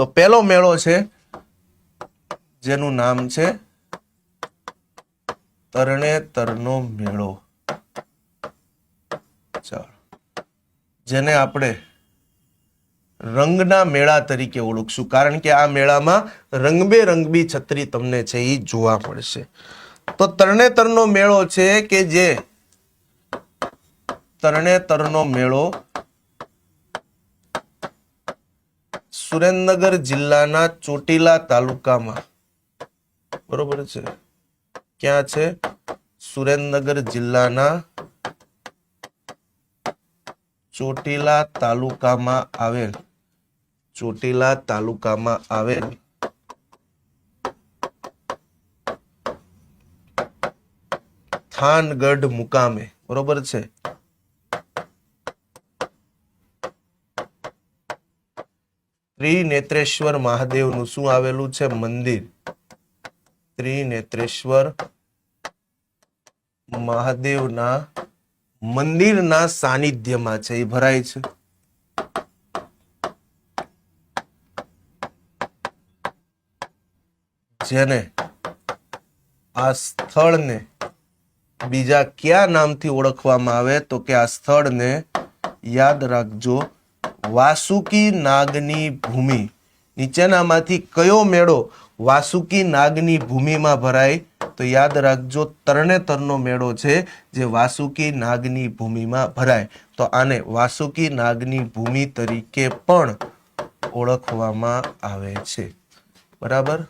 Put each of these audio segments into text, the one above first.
તો પહેલો મેળો છે, જેનું નામ છે તરણેતરનો મેળો. ચાલો. જેને આપણે રંગના મેળા તરીકે ઓળખશું. કારણ કે આ મેળામાં રંગબેરંગબી છત્રી તમને છે એ જોવા મળશે. તો તરણેતરનો મેળો છે કે જે? તરણેતરનો મેળો સુરેન્દ્રનગર જિલ્લાના ચોટીલા તાલુકામાં. બરોબર છે? ક્યાં છે? સુરેન્દ્રનગર જિલ્લાના ચોટીલા તાલુકામાં આવેલ. ચોટીલા તાલુકામાં આવેલ. થાનગઢ મુકામે. બરોબર છે? ત્રિનેત્રેશ્વર મહાદેવનું શું આવેલું છે? મંદિર. ત્રિનેત્રેશ્વર મહાદેવના મંદિરના સાનિધ્યમાં છે. એ ભરાય છે. જેને આ સ્થળને બીજા કયા નામથી ઓળખવામાં આવે? તો કે આ સ્થળને યાદ રાખજો. વાસુકી નાગની ભૂમિ. નીચેનામાંથી કયો મેળો વાસુકી નાગની ભૂમિમાં ભરાય? તો યાદ રાખજો તરણેતરનો મેળો છે જે વાસુકી નાગની ભૂમિમાં ભરાય. તો આને વાસુકી નાગની ભૂમિ તરીકે પણ ઓળખવામાં આવે છે. બરાબર?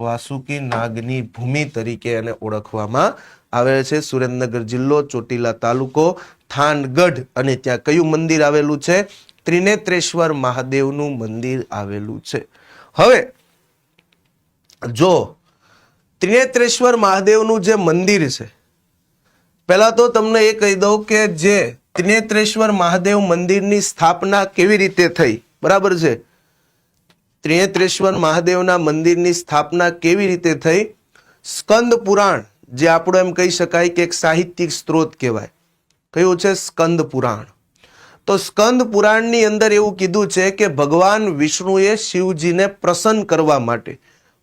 વાસુકી નાગની ભૂમિ તરીકે એને ઓળખવામાં આવે છે. સુરેન્દ્રનગર જિલ્લો, ચોટીલા તાલુકો, થાનગઢ અને ત્યાં કયું મંદિર આવેલું છે? ત્રિનેત્રેશ્વર મહાદેવનું મંદિર આવેલું છે. હવે, જો ત્રિનેત્રેશ્વર મહાદેવનું જે મંદિર છે, પહેલા તો તમને એ કહી દઉં કે જે ત્રિનેત્રેશ્વર મહાદેવ મંદિરની સ્થાપના કેવી રીતે થઈ? બરાબર છે? ત્રિનેત્રેશ્વર મહાદેવના મંદિરની સ્થાપના કેવી રીતે થઈ? સ્કંદ પુરાણ, જે આપણો એમ કહી શકાય કે એક સાહિત્યિક સ્ત્રોત કહેવાય. કયું છે? સ્કંદ પુરાણ. તો સ્કંદ પુરાણની અંદર એવું કીધું છે કે ભગવાન વિષ્ણુએ શિવજીને પ્રસન્ન કરવા માટે,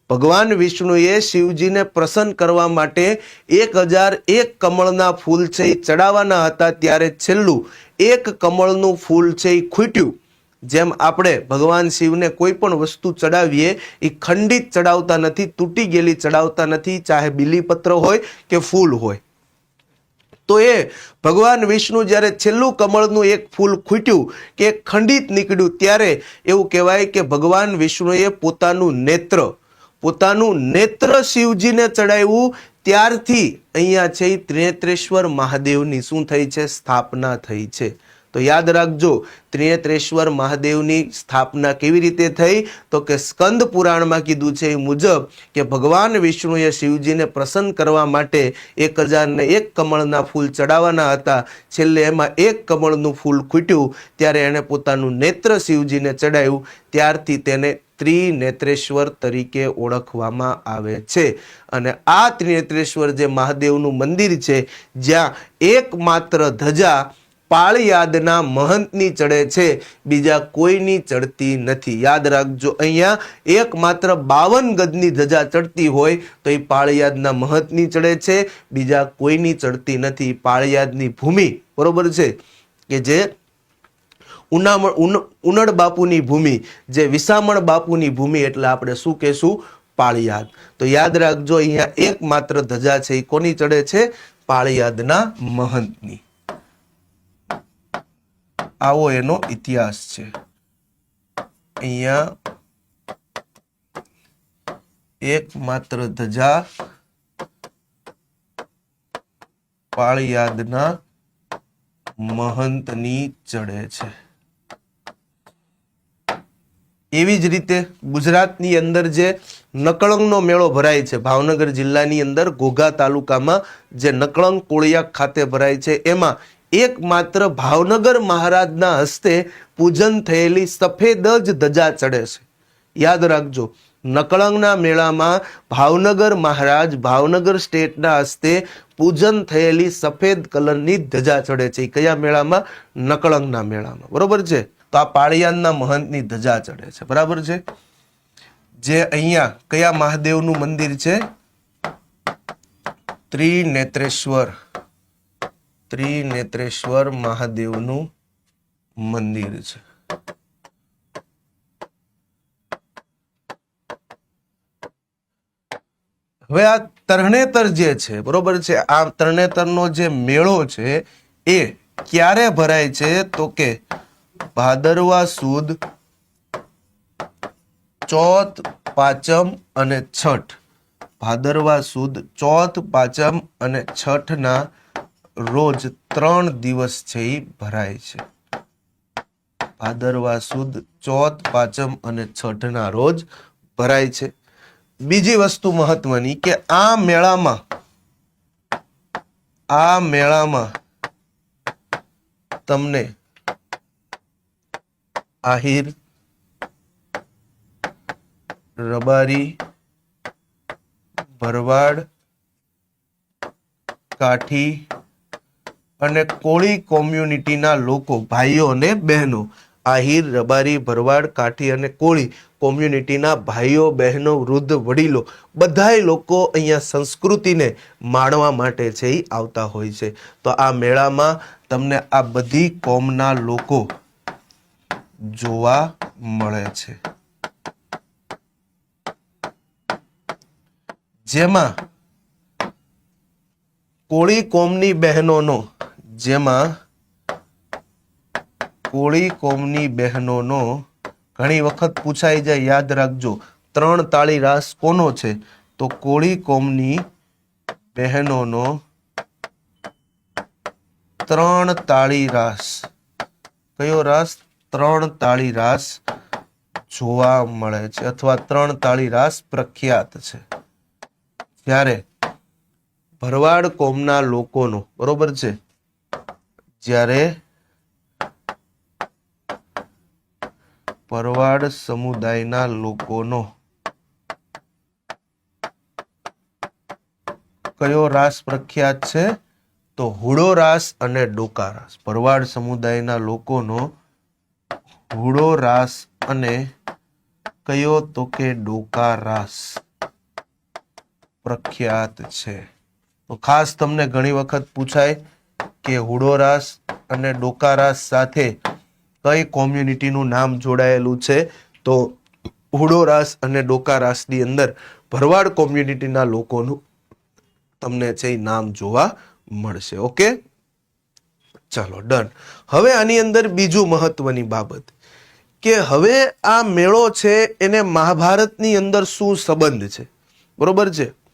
ભગવાન વિષ્ણુએ શિવજીને પ્રસન્ન કરવા માટે એક હજાર એક કમળના ફૂલ છે એ ચડાવવાના હતા, ત્યારે છેલ્લું એક કમળનું ફૂલ છે એ ખૂટ્યું. જેમ આપણે ભગવાન શિવને કોઈ પણ વસ્તુ ચડાવીએ એ ખંડિત ચડાવતા નથી, તૂટી ગયેલી ચડાવતા નથી, ચાહે બીલીપત્ર હોય કે ફૂલ હોય. તો એ ભગવાન વિષ્ણુ જ્યારે છેલ્લું કમળનું એક ફૂલ ખૂટ્યું, કે ખંડિત નીકળ્યું, ત્યારે એવું કહેવાય કે ભગવાન વિષ્ણુએ પોતાનું નેત્ર પોતાનું નેત્ર શિવજીને ચડાવ્યું, ત્યારથી અહીંયા છે ત્રિનેત્રેશ્વર મહાદેવની શું થઈ છે? સ્થાપના થઈ છે. તો યાદ રાખજો ત્રિનેત્રેશ્વર મહાદેવની સ્થાપના કેવી રીતે થઈ? તો કે સ્કંદ પુરાણમાં કીધું છે એ મુજબ કે ભગવાન વિષ્ણુએ શિવજીને પ્રસન્ન કરવા માટે એક હજારને એક કમળના ફૂલ ચડાવવાના હતા. છેલ્લે એમાં એક કમળનું ફૂલ ખૂટ્યું, ત્યારે એણે પોતાનું નેત્ર શિવજીને ચડાવ્યું. ત્યારથી તેને ત્રિનેત્રેશ્વર તરીકે ઓળખવામાં આવે છે. અને આ ત્રિનેત્રેશ્વર જે મહાદેવનું મંદિર છે, જ્યાં એકમાત્ર ધજા પાળિયાદના મહંતની ચડે છે. બીજા કોઈની ચડતી નથી. યાદ રાખજો, અહીંયા એકમાત્ર બાવન ગજની ધજા ચડતી હોય તો એ પાળિયાદના મહંતની ચડે છે. બીજા કોઈની ચડતી નથી. પાળિયાદની ભૂમિ, બરોબર છે? કે જે ઉનામણ ઉન- ઉનડ બાપુની ભૂમિ, જે વિસામણ બાપુની ભૂમિ એટલે આપણે શું કહેશું? પાળિયાદ. તો યાદ રાખજો, અહીંયા એકમાત્ર ધજા છે એ કોની ચડે છે? પાળિયાદના મહંતની. આવો એનો ઇતિહાસ છે. અહીંયા એકમાત્ર ધજા પાળિયાદના મહંતની ચડે છે. એવી જ રીતે ગુજરાતની અંદર જે નકળંગનો મેળો ભરાય છે, ભાવનગર જિલ્લાની અંદર ઘોઘા તાલુકામાં જે નકળંગ કોળિયા ખાતે ભરાય છે, એમાં એકમાત્ર ભાવનગર મહારાજના હસ્તે પૂજન થયેલી સફેદ જ ધજા ચડે છે. યાદ રાખજો, નકળંગના મેળામાં ભાવનગર મહારાજ ભાવનગર સ્ટેટના હસ્તે પૂજન થયેલી સફેદ કલરની ધજા ચડે છે. કયા મેળામાં? નકળંગના મેળામાં. બરોબર છે? તો આ પાળિયાનના મહંતની ધજા ચડે છે. બરાબર છે? જે અહીંયા કયા મહાદેવનું મંદિર છે? ત્રિનેત્રેશ્વર. ત્રિનેત્રેશ્વર મહાદેવનું મંદિર છે. હવે આ તરણેતર જે છે, બરોબર છે? આ તરણેતરનો જે મેળો છે, એ ક્યારે ભરાય છે? તો કે ભાદરવા સુદ, ચોથ, પાંચમ અને છઠ. ભાદરવા સુદ, ચોથ, પાંચમ અને છઠના રોજ ત્રણ દિવસ છે એ ભરાય છે. ભાદરવા સુદ, ચોથ, પાંચમ અને છઠના રોજ ભરાય છે. બીજી વસ્તુ મહત્વની કે આ મેળામાં આ મેળામાં તમને આહિર, રબારી, ભરવાડ, કાઠી અને કોળી કોમ્યુનિટીના લોકો, ભાઈઓ અને બહેનો, આહિર, રબારી, ભરવાડ, કાઠી અને કોળી કોમ્યુનિટીના ભાઈઓ, બહેનો, વૃદ્ધ, વડીલો બધાય લોકો અહીંયા સંસ્કૃતિને માણવા માટે છે એ આવતા હોય છે. તો આ મેળામાં તમને આ બધી કોમના લોકો જોવા મળે છે. જેમાં કોળી કોમની બહેનોનો જેમાં કોળી કોમની બહેનોનો ઘણી વખત પૂછાઈ જાય, યાદ રાખજો, ત્રણ તાળી રાસ કોનો છે? તો કોળી કોમની બહેનોનો ત્રણ તાળી રાસ. કયો રાસ? ત્રણ તાળી રાસ જોવા મળે છે, અથવા ત્રણ તાળી રાસ પ્રખ્યાત છે. જ્યારે ભરવાડ કોમના લોકોનો, બરોબર છે? જ્યારે પરવાડ સમુદાયના લોકોનો કયો રાસ પ્રખ્યાત છે? તો હુડો રાસ અને ડોકા રાસ. પરવાડ સમુદાયના લોકોનો હુડો રાસ અને કયો તો કે ડોકા રાસ પ્રખ્યાત છે? તો ખાસ તમને ઘણી વખત પૂછાય કે હુડો રાસ અને ડોકા રાસ સાથે કઈ કોમ્યુનિટીનું નામ જોડાયેલું છે? તો હુડો રાસ અને ડોકા રાસની અંદર ભરવાડ કોમ્યુનિટીના લોકોનું તમને છે એ નામ જોવા મળશે. ઓકે? ચાલો, ડન. હવે આની અંદર બીજું મહત્વની બાબત કે હવે આ મેળો છે એને મહાભારતની અંદર શું સંબંધ છે? બરોબર છે?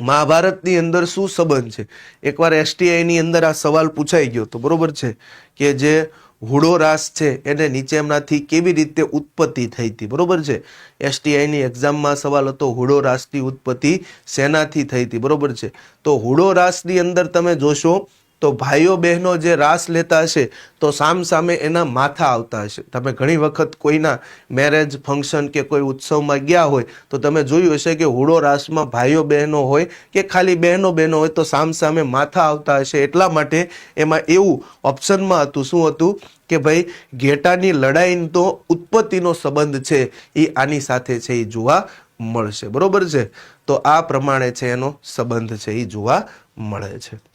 મહાભારતની અંદર શું સંબંધ છે? એકવાર એસટીઆઈની અંદર આ સવાલ પૂછાઈ ગયો તો બરોબર છે કે જે હુડો રાસ છે એને નીચેનાથી કેવી રીતે ઉત્પત્તિ થઈ હતી? બરોબર છે? એસટીઆઈની એક્ઝામમાં સવાલ હતો, હુડો રાસની ઉત્પત્તિ શેનાથી થઈ હતી? બરોબર છે? તો હુડો રાસની અંદર તમે જોશો તો ભાઈઓ બહેનો જે રાસ લેતા હશે, તો સામ સામે એના માથા આવતા હશે. તમે ઘણી વખત કોઈના મેરેજ ફંક્શન કે કોઈ ઉત્સવમાં ગયા હોય, તો તમે જોયું હશે કે હુડો રાસમાં ભાઈઓ બહેનો હોય કે ખાલી બહેનો બહેનો હોય, તો સામ સામે માથા આવતા હશે. એટલા માટે એમાં એવું ઓપ્શનમાં હતું, શું હતું કે ભાઈ, ઘેટાની લડાઈ તો ઉત્પત્તિનો સંબંધ છે એ આની સાથે છે એ જોવા મળશે. બરોબર છે? તો આ પ્રમાણે છે એનો સંબંધ છે એ જોવા મળે છે.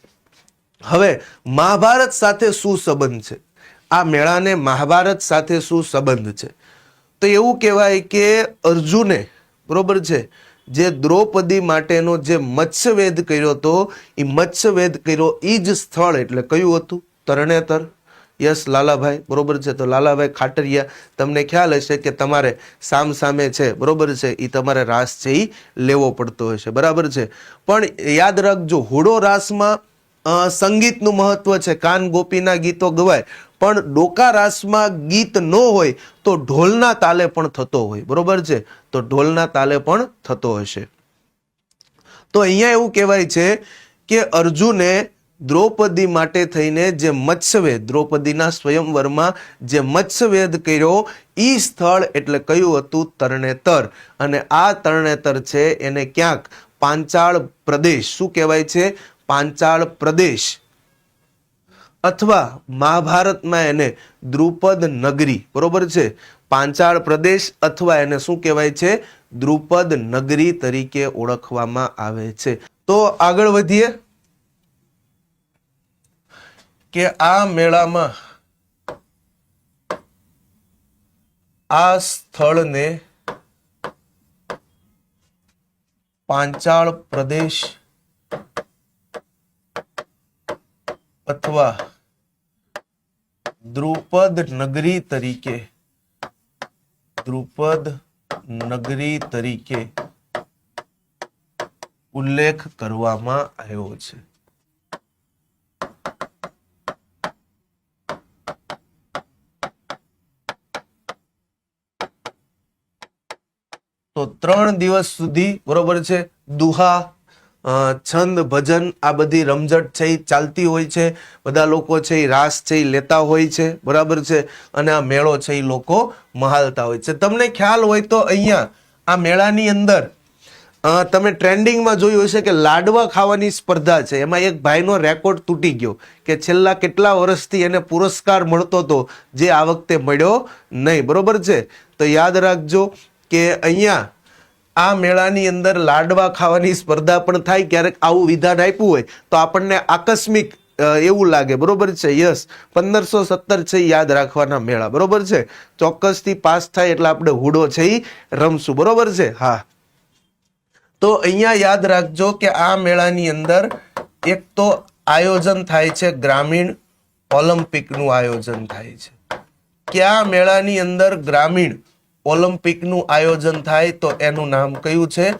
હવે મહાભારત સાથે શું સંબંધ છે? આ મેળાને મહાભારત સાથે શું સંબંધ છે? તો એવું કહેવાય કે અર્જુને, બરોબર છે, જે દ્રૌપદી માટેનો જે મત્સ્યવેદ કર્યો હતો, એ મત્સ્યવેદ કર્યો એ જ સ્થળ એટલે કયું હતું? તરણેતર. યસ, લાલાભાઈ, બરોબર છે. તો લાલાભાઈ ખાટરિયા, તમને ખ્યાલ હશે કે તમારે સામ સામે છે, બરોબર છે એ તમારે રાસ છે એ લેવો પડતો હશે, બરાબર છે. પણ યાદ રાખજો, હોડો રાસમાં સંગીતનું મહત્વ છે. કાન ગોપીના ગીતો ગવાય. પણ ડોકા રાસમાં ગીત ન હોય તો ઢોલના તાલે પણ થતો હોય. બરોબર છે? તો ઢોલના તાલે પણ થતો હશે. તો અહીંયા એવું કહેવાય છે કે અર્જુને દ્રૌપદી માટે થઈને જે મત્સ્યવેદ, દ્રૌપદીના સ્વયંવરમાં જે મત્સ્યવેદ કર્યો એ સ્થળ એટલે કયું હતું? તરણેતર. અને આ તરણેતર છે એને ક્યાંક? પાંચાળ પ્રદેશ. શું કહેવાય છે? પાંચાળ પ્રદેશ અથવા મહાભારતમાં એને દ્રુપદ નગરી, બરોબર છે? પાંચાળ પ્રદેશ અથવા એને શું કહેવાય છે? દ્રુપદ નગરી તરીકે ઓળખવામાં આવે છે. તો આગળ વધીએ કે આ મેળામાં આ સ્થળને પાંચાળ પ્રદેશ અથવા દ્રુપદ નગરી તરીકે, દ્રુપદ નગરી તરીકે ઉલ્લેખ કરવામાં આવ્યો છે. તો ત્રણ દિવસ સુધી બરોબર છે, દુહા છંદ, ભજન આ બધી રમઝટ છે એ ચાલતી હોય છે. બધા લોકો છે એ રાસ છે એ લેતા હોય છે. બરાબર છે? અને આ મેળો છે એ લોકો મહાલતા હોય છે. તમને ખ્યાલ હોય તો અહીંયા આ મેળાની અંદર તમે ટ્રેન્ડિંગમાં જોયું હશે કે લાડવા ખાવાની સ્પર્ધા છે. એમાં એક ભાઈનો રેકોર્ડ તૂટી ગયો કે છેલ્લા કેટલા વર્ષથી એને પુરસ્કાર મળતો હતો જે આ વખતે મળ્યો નહીં. બરોબર છે? તો યાદ રાખજો કે અહીંયા આ મેળાની અંદર લાડવા ખાવાની સ્પર્ધા પણ થાય, ક્યારેક આવું વિધાન આપ્યું હોય, તો આપણને આકસ્મિક એવું લાગે. બરોબર છે? યસ. પંદરસો સત્તર છે યાદ રાખવાના મેળા. બરોબર છે? ચોક્કસથી પાસ થાય એટલે આપણે હુડો છે એ રમશું. બરોબર છે? હા. તો અહીંયા યાદ રાખજો કે આ મેળાની અંદર એક તો આયોજન થાય છે, ગ્રામીણ ઓલિમ્પિકનું આયોજન થાય છે. કે આ મેળાની અંદર ગ્રામીણ ઓલિમ્પિકનું આયોજન થાય તો એનું નામ કયું છે?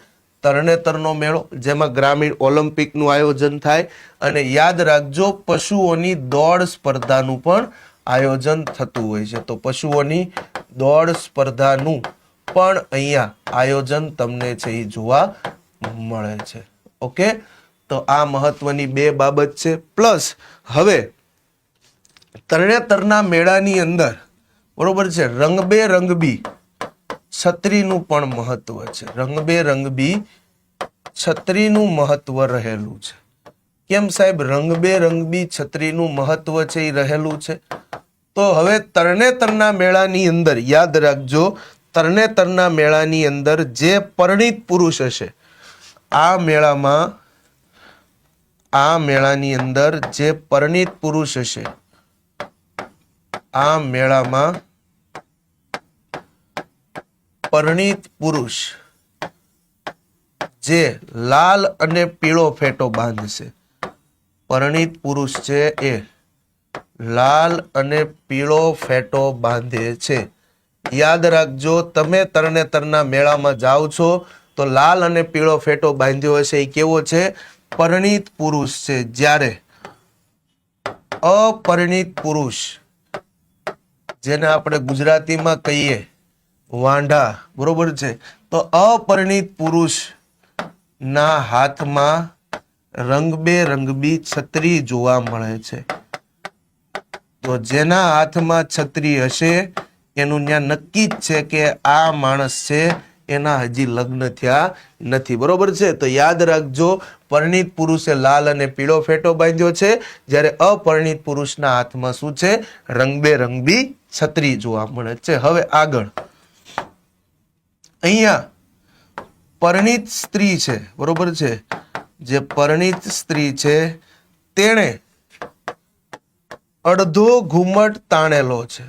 તરણેતરનો મેળો, જેમાં ગ્રામીણ ઓલિમ્પિકનું આયોજન થાય. અને યાદ રાખજો, પશુઓની દોડ સ્પર્ધાનું પણ આયોજન થતું હોય છે. તો પશુઓની દોડ સ્પર્ધાનું પણ અહીંયા આયોજન તમને છે એ જોવા મળે છે. ઓકે તો આ મહત્વની બે બાબત છે. પ્લસ હવે તરણેતરના મેળાની અંદર, બરોબર છે રંગબેરંગબી છત્રીનું પણ મહત્વ છે. રંગબેરંગબી છત્રીનું મહત્વ રહેલું છે. કેમ સાહેબ? રંગબેરંગબી છત્રીનું મહત્વ છે એ રહેલું છે. તો હવે તરણેતરના મેળાની અંદર, યાદ રાખજો, તરણેતરના મેળાની અંદર જે પરણિત પુરુષ હશે, આ મેળામાં, આ મેળાની અંદર જે પરણિત પુરુષ હશે, આ મેળામાં પરિણીત પુરુષ જે લાલ અને પીળો ફેટો બાંધશે. પરણિત પુરુષ છે એ લાલ અને પીળો ફેટો બાંધે છે. યાદ રાખજો, તમે તરણેતરના મેળામાં જાઓ છો, તો લાલ અને પીળો ફેટો બાંધ્યો હશે. એ કેવો છે? પરિણીત પુરુષ છે. જ્યારે અપરિણીત પુરુષ, જેને આપણે ગુજરાતીમાં કહીએ વાંઢા, બરોબર છે? તો અપરિણિત પુરુષ ના હાથમાં રંગબેરંગબી છત્રી જોવા મળે છે. તો જેના હાથમાં છત્રી હશે, એનું ત્યાં નક્કી જ છે કે આ માણસ છે, એના હજી લગ્ન થયા નથી. બરોબર છે? તો યાદ રાખજો, પરણિત પુરુષે લાલ અને પીળો ફેટો બાંધ્યો છે. જ્યારે અપરિણીત પુરુષના હાથમાં શું છે? રંગબેરંગબી છત્રી જોવા મળે છે. હવે આગળ. અહીંયા પરણિત સ્ત્રી છે, બરોબર છે? જે પરિણીત સ્ત્રી છે, તેણે અડધો ઘુમટ તાણેલો છે.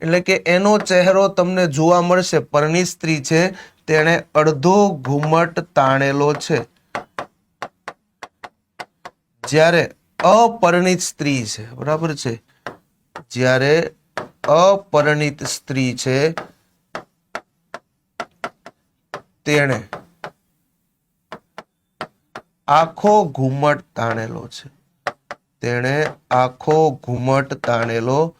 એટલે કે એનો ચહેરો તમને જોવા મળશે, પરણિત સ્ત્રી છે, તેણે અડધો ઘુમટ તાણેલો છે. જ્યારે અપરિણિત સ્ત્રી છે, બરાબર છે? જ્યારે અપરિણિત સ્ત્રી છે તેણે આખો ઘુમટ તાણેલો છે. તેણે આખો ઘુમટ તાણેલો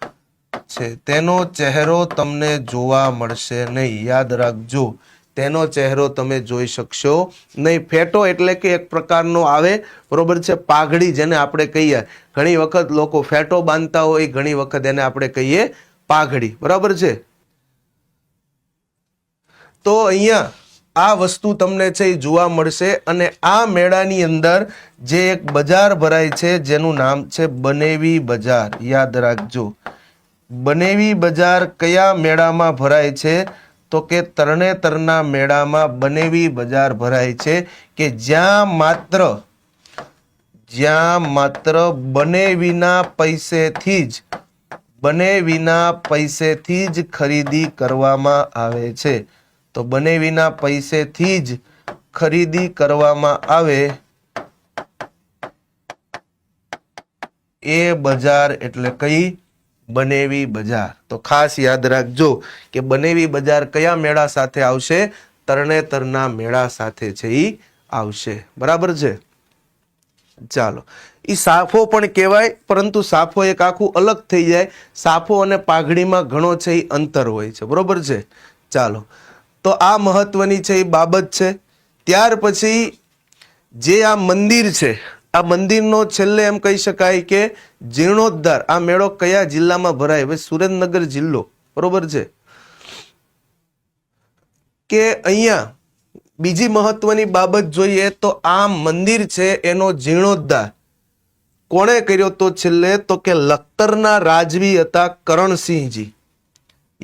છે. તેનો ચહેરો તમને જોવા મળશે નહીં. યાદ રાખજો, તેનો ચહેરો તમે જોઈ શકશો નહીં. ફેટો એટલે કે એક પ્રકારનો આવે, બરોબર છે? પાઘડી જેને આપણે કહીએ. ઘણી વખત લોકો ફેટો બાંધતા હોય, ઘણી વખત એને આપણે કહીએ પાઘડી. બરાબર છે? તો અહીંયા આ વસ્તુ તમને છે એ જોવા મળશે અને આ મેળાની અંદર જે એક બજાર ભરાય છે, જેનું નામ છે બનેવી બજાર. યાદ રાખજો. બનેવી બજાર કયા મેળામાં ભરાય છે? તો કે તરણેતરના મેળામાં બનેવી બજાર ભરાય છે કે જ્યાં માત્ર જ્યાં માત્ર બનેવીના પૈસેથી જ, બનેવીના પૈસેથી જ ખરીદી કરવામાં આવે છે. તો બનેવીના પૈસેથી જ ખરીદી કરવામાં આવે. એ બજાર એટલે કઈ? બનેવી બજાર. તો ખાસ યાદ રાખજો કે બનેવી બજાર કયા મેળા સાથે આવશે? તરણેતરના મેળા સાથે છે એ આવશે. બરાબર છે? ચાલો. એ સાફો પણ કહેવાય, પરંતુ સાફો એક આખું અલગ થઈ જાય. સાફો અને પાઘડીમાં ઘણો છે એ અંતર હોય છે. બરોબર છે? ચાલો. તો આ મહત્વની છે, એ બાબત છે. ત્યાર પછી જે આ મંદિર છે, આ મંદિરનો છેલ્લે એમ કહી શકાય કે જીર્ણોદ્ધાર, આ મેળો કયા જિલ્લામાં ભરાય? હવે સુરેન્દ્રનગર જિલ્લો, બરોબર છે? કે અહીંયા બીજી મહત્વની બાબત જોઈએ તો આ મંદિર છે, એનો જીર્ણોદ્ધાર. કોણે કર્યો તો છેલ્લે? તો કે લખતરના રાજવી હતા કરણસિંહજી.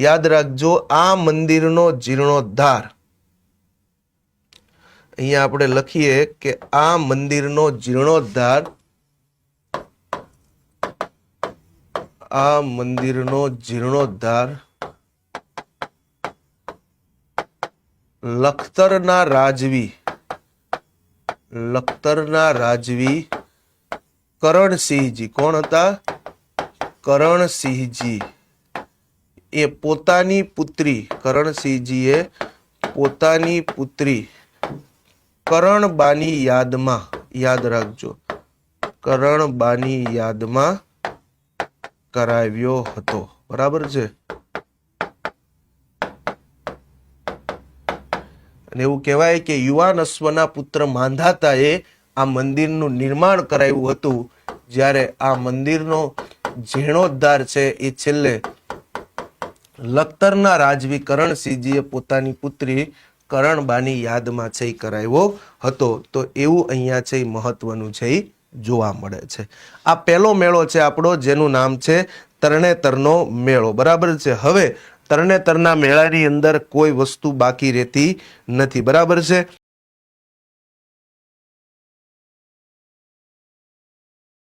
યાદ રાખજો, આ મંદિરનો જીર્ણોદ્ધાર. અહીંયા આપણે લખીએ કે આ મંદિરનો જીર્ણોદ્ધાર, આ મંદિરનો જીર્ણોદ્ધાર લખતરના રાજવી લખતરના રાજવી કરણસિંહજી. કોણ હતા? કરણસિંહજી. એ પોતાની પુત્રી, કરણસિંહજીએ પોતાની પુત્રી કરણબાની યાદમાં, યાદ રાખજો, કરણબાની યાદમાં કરાવ્યો હતો. બરાબર છે? અને એવું કહેવાય કે યુવાન અશ્વના પુત્ર માંધાતાએ આ મંદિરનું નિર્માણ કરાવ્યું હતું, જ્યારે આ મંદિરનો જીર્ણોદ્ધાર છે એ છેલ્લે લખતરના રાજવી કરણસિંહજીએ પોતાની પુત્રી કરણબાની યાદમાં છે કરાવ્યો હતો. તો એવું અહીંયા છે મહત્વનું છે જોવા મળે છે. આ પહેલો મેળો છે આપણો, જેનું નામ છે તરણેતરનો મેળો. બરાબર છે? હવે તરણેતરના મેળાની અંદર કોઈ વસ્તુ બાકી રહેતી નથી. બરાબર છે?